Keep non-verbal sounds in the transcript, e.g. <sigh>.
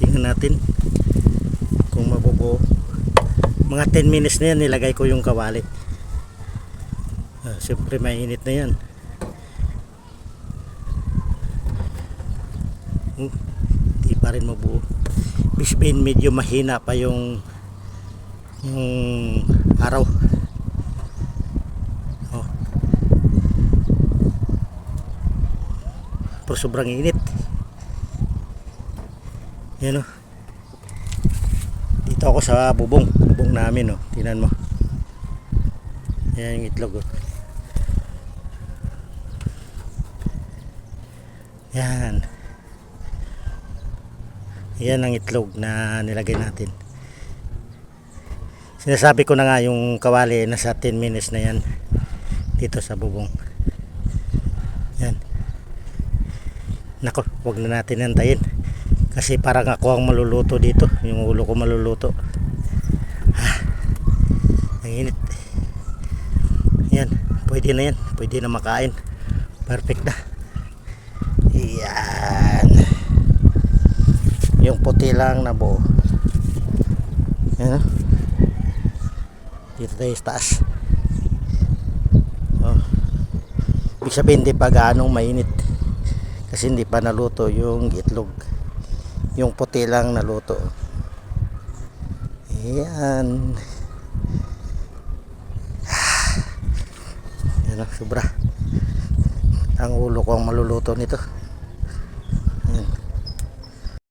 tingnan natin kung mabubuo. Mga 10 minutes na yan nilagay ko yung kawali. Ah, siyempre mainit na yan. Hmm, di pa rin mabuo. Bisbane medyo mahina pa yung yung araw. Oh. pero sobrang init yan o dito ako sa bubong bubong namin o tinan mo. Yan yung itlog o yan yan ang itlog na nilagay natin. Sinasabi ko na nga yung kawali nasa 10 minutes na yan dito sa bubong. Yan nako wag na natin antayin kasi parang ako ang maluluto dito. Yung ulo ko maluluto. Ah, ang init. Yan. Pwede na yan. Pwede na makain. Perfect na. Yan. Yung puti lang na buo. Yan oh. dito tayo sa taas. Oh. ibig sabihin hindi pa gaanong mainit. Kasi hindi pa naluto yung itlog yung puti lang naluto. Yan <sighs> yan oh, sobra. Ang ulo ko ang maluluto nito